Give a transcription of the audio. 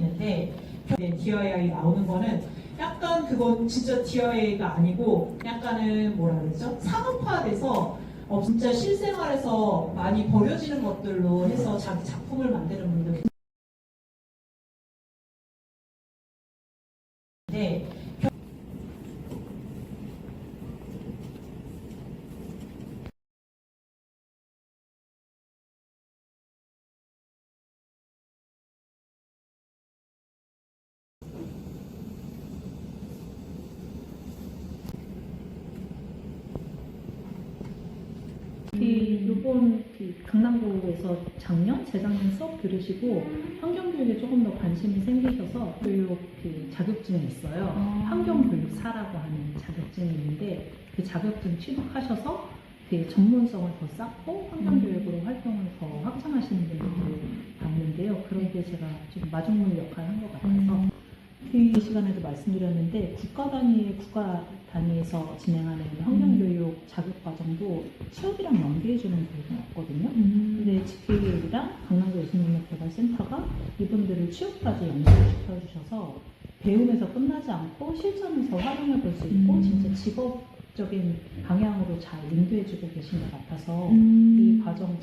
있는데 DIY 나오는 거는 약간 그건 진짜 DIY가 아니고 약간은 뭐라 그러죠? 상업화돼서 어, 진짜 실생활에서 많이 버려지는 것들로 해서 자기 작품을 만드는 분들 네. 그 이번 그 강남구에서 작년 재작년 수업 들으시고 환경교육에 조금 더 관심이 생기셔서 교육 그 자격증이 있어요. 환경교육사라고 하는 자격증이 있는데 그 자격증 취득하셔서 그 전문성을 더 쌓고 환경교육으로 활동을 더 확장하시는 분들도 봤는데요. 그런데 제가 좀 마중물 역할을 한 것 같아서 그 시간에도 말씀드렸는데 국가 단위의 국가 단위에서 진행하는 환경교육 자격과정도 취업이랑 연계해주는 교육은 없거든요. 근데 GK이랑 강남구 예술능력개발센터가 이분들을 취업까지 연결시켜주셔서 배움에서 끝나지 않고 실전에서 활용해 볼 수 있고 음. 진짜 직업적인 방향으로 잘 인도해주고 계신 것 같아서 음. 이 과정